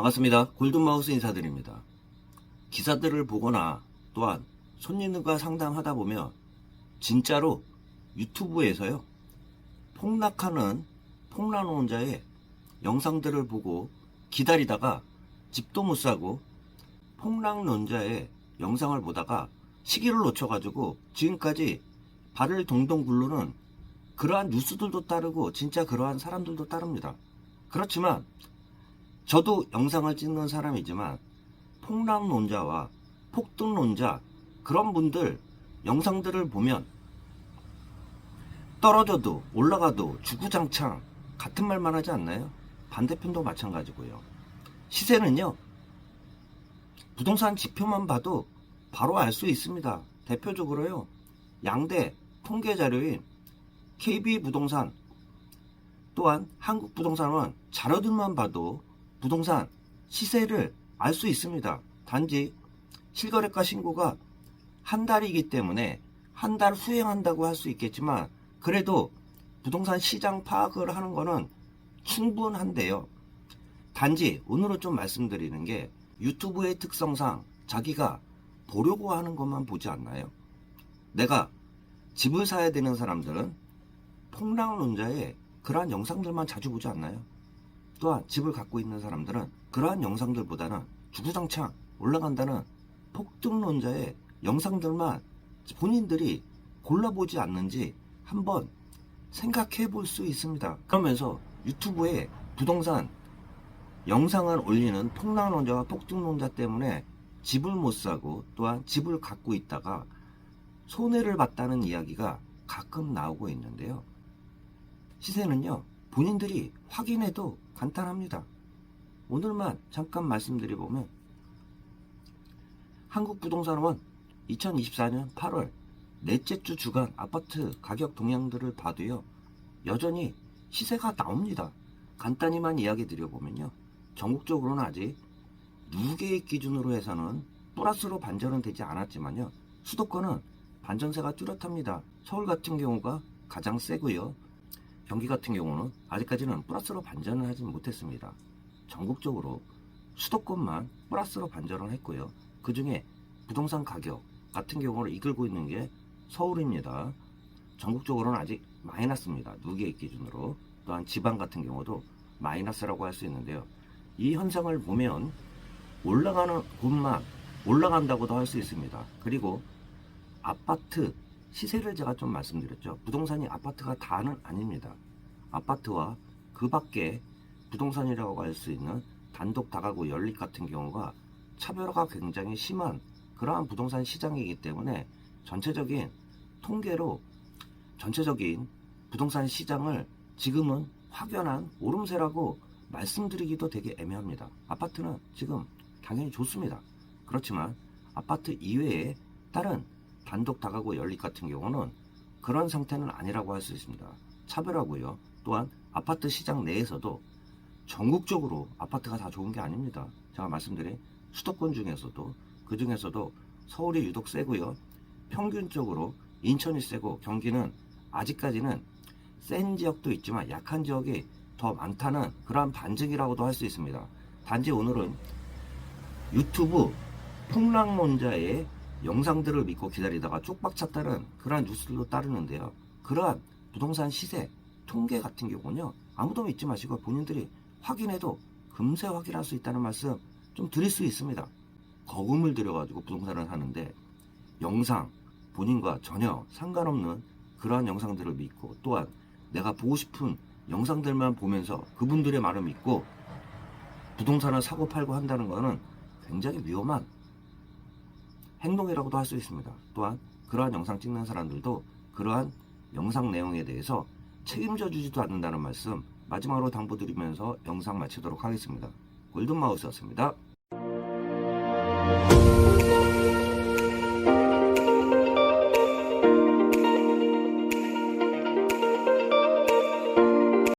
반갑습니다. 골든마우스 인사드립니다. 기사들을 보거나 또한 손님들과 상담하다 보면 진짜로 유튜브에서요 폭락하는 폭락혼자의 영상들을 보고 기다리다가 집도 못 사고 폭락론자의 영상을 보다가 시기를 놓쳐가지고 지금까지 발을 동동 굴르는 그러한 뉴스들도 따르고 진짜 그러한 사람들도 따릅니다. 그렇지만 저도 영상을 찍는 사람이지만 폭락론자와 폭등론자 그런 분들 영상들을 보면 떨어져도 올라가도 주구장창 같은 말만 하지 않나요? 반대편도 마찬가지고요. 시세는요. 부동산 지표만 봐도 바로 알 수 있습니다. 대표적으로요. 양대 통계 자료인 KB부동산 또한 한국 부동산원 자료들만 봐도 부동산 시세를 알 수 있습니다. 단지 실거래가 신고가 한 달이기 때문에 한 달 후행한다고 할 수 있겠지만 그래도 부동산 시장 파악을 하는 거는 충분한데요. 단지 오늘은 좀 말씀드리는 게 유튜브의 특성상 자기가 보려고 하는 것만 보지 않나요? 내가 집을 사야 되는 사람들은 폭락론자의 그러한 영상들만 자주 보지 않나요? 또한 집을 갖고 있는 사람들은 그러한 영상들보다는 주구장창 올라간다는 폭등론자의 영상들만 본인들이 골라보지 않는지 한번 생각해 볼 수 있습니다. 그러면서 유튜브에 부동산 영상을 올리는 폭락론자와 폭등론자 때문에 집을 못 사고 또한 집을 갖고 있다가 손해를 봤다는 이야기가 가끔 나오고 있는데요. 시세는요, 본인들이 확인해도 간단합니다. 오늘만 잠깐 말씀드려보면, 한국부동산원 2024년 8월 넷째 주 주간 아파트 가격 동향들을 봐도요, 여전히 시세가 나옵니다. 간단히만 이야기 드려보면요, 전국적으로는 아직 누계획 기준으로 해서는 플러스로 반전은 되지 않았지만요, 수도권은 반전세가 뚜렷합니다. 서울 같은 경우가 가장 세고요. 경기 같은 경우는 아직까지는 플러스로 반전을 하지 못했습니다. 전국적으로 수도권만 플러스로 반전을 했고요. 그 중에 부동산 가격 같은 경우를 이끌고 있는 게 서울입니다. 전국적으로는 아직 마이너스입니다. 누계획 기준으로. 또한 지방 같은 경우도 마이너스라고 할 수 있는데요. 이 현상을 보면 올라가는 곳만 올라간다고도 할 수 있습니다. 그리고 아파트 시세를 제가 좀 말씀드렸죠. 부동산이 아파트가 다는 아닙니다. 아파트와 그 밖에 부동산이라고 할 수 있는 단독 다가구 연립 같은 경우가 차별화가 굉장히 심한 그러한 부동산 시장이기 때문에 전체적인 통계로 전체적인 부동산 시장을 지금은 확연한 오름세라고 말씀드리기도 되게 애매합니다. 아파트는 지금 당연히 좋습니다. 그렇지만 아파트 이외에 다른 단독 다가구 연립 같은 경우는 그런 상태는 아니라고 할 수 있습니다. 차별하고요. 또한 아파트 시장 내에서도 전국적으로 아파트가 다 좋은 게 아닙니다. 제가 말씀드린 수도권 중에서도 그 중에서도 서울이 유독 세고요. 평균적으로 인천이 세고 경기는 아직까지는 센 지역도 있지만 약한 지역이 더 많다는 그러한 반증이라고도 할 수 있습니다. 단지 오늘은 유튜브 폭락론자의 영상들을 믿고 기다리다가 쪽박 찼다는 그러한 뉴스들도 따르는데요. 그러한 부동산 시세 통계 같은 경우는요. 아무도 믿지 마시고 본인들이 확인해도 금세 확인할 수 있다는 말씀 좀 드릴 수 있습니다. 거금을 들여가지고 부동산을 하는데 영상 본인과 전혀 상관없는 그러한 영상들을 믿고 또한 내가 보고 싶은 영상들만 보면서 그분들의 말을 믿고 부동산을 사고 팔고 한다는 것은 굉장히 위험한 행동이라고도 할 수 있습니다. 또한 그러한 영상 찍는 사람들도 그러한 영상 내용에 대해서 책임져 주지도 않는다는 말씀 마지막으로 당부드리면서 영상 마치도록 하겠습니다. 골든마우스였습니다.